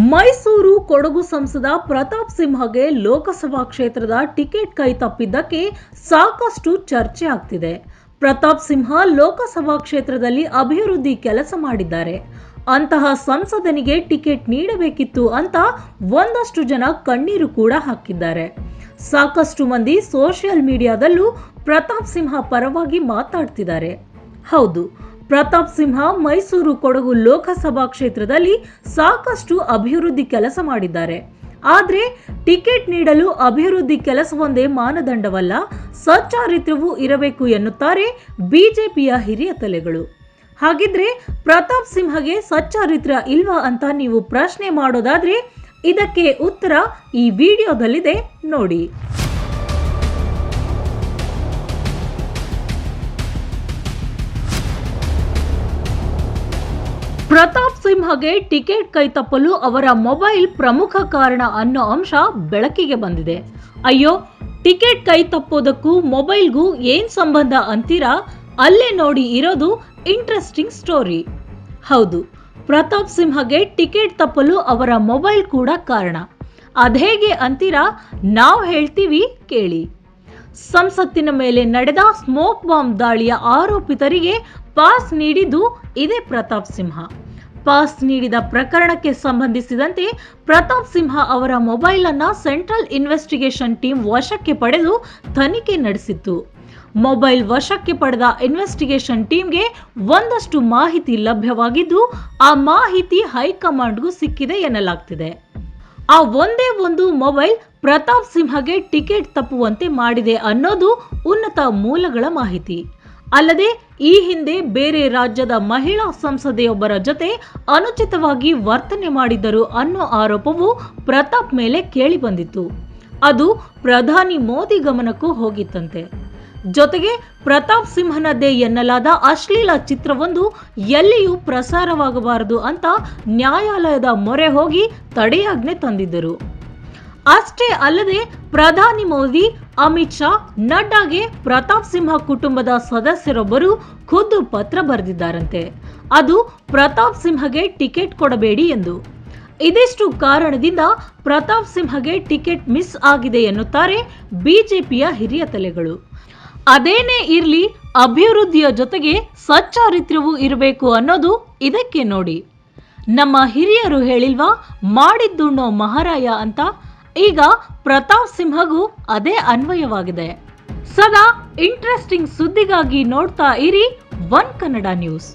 ಮೈಸೂರು ಕೊಡಗು ಸಂಸದ ಪ್ರತಾಪ್ ಸಿಂಹಗೆ ಲೋಕಸಭಾ ಕ್ಷೇತ್ರದ ಟಿಕೆಟ್ ಕೈ ತಪ್ಪಿದ್ದಕ್ಕೆ ಸಾಕಷ್ಟು ಚರ್ಚೆ ಆಗ್ತಿದೆ. ಪ್ರತಾಪ್ ಸಿಂಹ ಲೋಕಸಭಾ ಕ್ಷೇತ್ರದಲ್ಲಿ ಅಭಿವೃದ್ಧಿ ಕೆಲಸ ಮಾಡಿದ್ದಾರೆ. ಅಂತಹ ಸಂಸದನಿಗೆ ಟಿಕೆಟ್ ನೀಡಬೇಕಿತ್ತು ಅಂತ ಒಂದಷ್ಟು ಜನ ಕಣ್ಣೀರು ಕೂಡ ಹಾಕಿದ್ದಾರೆ. ಸಾಕಷ್ಟು ಮಂದಿ ಸೋಷಿಯಲ್ ಮೀಡಿಯಾದಲ್ಲೂ ಪ್ರತಾಪ್ ಸಿಂಹ ಪರವಾಗಿ ಮಾತಾಡ್ತಿದ್ದಾರೆ. ಹೌದು ಪ್ರತಾಪ್ ಸಿಂಹ ಮೈಸೂರು ಕೊಡಗು ಲೋಕಸಭಾ ಕ್ಷೇತ್ರದಲ್ಲಿ ಸಾಕಷ್ಟು ಅಭಿವೃದ್ಧಿ ಕೆಲಸ ಮಾಡಿದ್ದಾರೆ. ಆದ್ರೆ ಟಿಕೆಟ್ ನೀಡಲು ಅಭಿವೃದ್ಧಿ ಕೆಲಸವೊಂದೇ ಮಾನದಂಡವಲ್ಲ ಸಚ್ಚಾರಿತ್ರ್ಯವೂ ಇರಬೇಕು ಎನ್ನುತ್ತಾರೆ ಬಿಜೆಪಿಯ ಹಿರಿಯ ತಲೆಗಳು. ಹಾಗಿದ್ರೆ ಪ್ರತಾಪ್ ಸಿಂಹಗೆ ಸಚ್ಚಾರಿತ್ರ್ಯ ಇಲ್ವಾ ಅಂತ ನೀವು ಪ್ರಶ್ನೆ ಮಾಡೋದಾದ್ರೆ ಇದಕ್ಕೆ ಉತ್ತರ ಈ ವಿಡಿಯೋದಲ್ಲಿದೆ ನೋಡಿ. ಪ್ರತಾಪ್ ಸಿಂಹಗೆ ಟಿಕೆಟ್ ಕೈತಪ್ಪಲು ಅವರ ಮೊಬೈಲ್ ಪ್ರಮುಖ ಕಾರಣ ಅನ್ನೋ ಅಂಶ ಬೆಳಕಿಗೆ ಬಂದಿದೆ. ಅಯ್ಯೋ, ಟಿಕೆಟ್ ಕೈ ತಪ್ಪೋದಕ್ಕೂ ಮೊಬೈಲ್ಗೂ ಏನ್ ಸಂಬಂಧ ಅಂತೀರಾ? ಅಲ್ಲೇ ನೋಡಿ ಇರೋದು ಇಂಟ್ರೆಸ್ಟಿಂಗ್ ಸ್ಟೋರಿ ಹೌದು, ಪ್ರತಾಪ್ ಸಿಂಹಗೆ ಟಿಕೆಟ್ ತಪ್ಪಲು ಅವರ ಮೊಬೈಲ್ ಕೂಡ ಕಾರಣ. ಅದೇಗೆ ಅಂತೀರಾ? ನಾವು ಹೇಳ್ತೀವಿ ಕೇಳಿ. ಸಂಸತ್ತಿನ ಮೇಲೆ ನಡೆದ ಸ್ಮೋಕ್ ಬಾಂಬ್ ದಾಳಿಯ ಆರೋಪಿತರಿಗೆ ಪಾಸ್ ನೀಡಿದ್ದು ಇದೇ ಪ್ರತಾಪ್ ಸಿಂಹ. ಪಾಸ್ ನೀಡಿದ ಪ್ರಕರಣಕ್ಕೆ ಸಂಬಂಧಿಸಿದಂತೆ ಪ್ರತಾಪ್ ಸಿಂಹ ಅವರ ಮೊಬೈಲ್ ಅನ್ನ ಸೆಂಟ್ರಲ್ ಇನ್ವೆಸ್ಟಿಗೇಷನ್ ಟೀಮ್ ವಶಕ್ಕೆ ಪಡೆದು ತನಿಖೆ ನಡೆಸಿತ್ತು. ಮೊಬೈಲ್ ವಶಕ್ಕೆ ಪಡೆದ ಇನ್ವೆಸ್ಟಿಗೇಷನ್ ಟೀಮ್ಗೆ ಒಂದಷ್ಟು ಮಾಹಿತಿ ಲಭ್ಯವಾಗಿದ್ದು, ಆ ಮಾಹಿತಿ ಹೈಕಮಾಂಡ್ಗೂ ಸಿಕ್ಕಿದೆ ಎನ್ನಲಾಗ್ತಿದೆ. ಆ ಒಂದೇ ಒಂದು ಮೊಬೈಲ್ ಪ್ರತಾಪ್ ಸಿಂಹಗೆ ಟಿಕೆಟ್ ತಪ್ಪುವಂತೆ ಮಾಡಿದೆ ಅನ್ನೋದು ಉನ್ನತ ಮೂಲಗಳ ಮಾಹಿತಿ. ಅಲ್ಲದೆ, ಈ ಹಿಂದೆ ಬೇರೆ ರಾಜ್ಯದ ಮಹಿಳಾ ಸಂಸದೆಯೊಬ್ಬರ ಜೊತೆ ಅನುಚಿತವಾಗಿ ವರ್ತನೆ ಮಾಡಿದ್ದರು ಅನ್ನೋ ಆರೋಪವು ಪ್ರತಾಪ್ ಮೇಲೆ ಕೇಳಿಬಂದಿತ್ತು ಅದು ಪ್ರಧಾನಿ ಮೋದಿ ಗಮನಕ್ಕೂ ಹೋಗಿತ್ತಂತೆ. ಜೊತೆಗೆ, ಪ್ರತಾಪ್ ಸಿಂಹನದ್ದೇ ಎನ್ನಲಾದ ಅಶ್ಲೀಲ ಚಿತ್ರವೊಂದು ಎಲ್ಲಿಯೂ ಪ್ರಸಾರವಾಗಬಾರದು ಅಂತ ನ್ಯಾಯಾಲಯದ ಮೊರೆ ಹೋಗಿ ತಡೆಯಾಜ್ಞೆ ತಂದಿದ್ದರು. ಅಷ್ಟೇ ಅಲ್ಲದೆ ಪ್ರಧಾನಿ ಮೋದಿ, ಅಮಿತ್ ಶಾ, ನಡ್ಡಾಗೆ ಪ್ರತಾಪ್ ಸಿಂಹ ಕುಟುಂಬದ ಸದಸ್ಯರೊಬ್ಬರು ಖುದ್ದು ಪತ್ರ ಬರೆದಿದ್ದಾರಂತೆ. ಅದು ಪ್ರತಾಪ್ ಸಿಂಹಗೆ ಟಿಕೆಟ್ ಕೊಡಬೇಡಿ ಎಂದು. ಇದಿಷ್ಟು ಕಾರಣದಿಂದ ಪ್ರತಾಪ್ ಸಿಂಹಗೆ ಟಿಕೆಟ್ ಮಿಸ್ ಆಗಿದೆ ಎನ್ನುತ್ತಾರೆ ಬಿಜೆಪಿಯ ಹಿರಿಯ ತಲೆಗಳು. ಅದೇನೇ ಇರಲಿ, ಅಭಿವೃದ್ಧಿಯ ಜೊತೆಗೆ ಸಚ್ಚಾರಿತ್ರ್ಯವೂ ಇರಬೇಕು ಅನ್ನೋದು ಇದಕ್ಕೆ ನೋಡಿ. ನಮ್ಮ ಹಿರಿಯರು ಹೇಳಿಲ್ವಾ, ಮಾಡಿದ್ದುಣ್ಣೋ ಮಹಾರಾಯ ಅಂತ ಈಗ ಪ್ರತಾಪ್ ಸಿಂಹಗೂ ಅದೇ ಅನ್ವಯವಾಗಿದೆ. ಸದಾ ಇಂಟ್ರೆಸ್ಟಿಂಗ್ ಸುದ್ದಿಗಾಗಿ ನೋಡ್ತಾ ಇರಿ ಒನ್ ಕನ್ನಡ ನ್ಯೂಸ್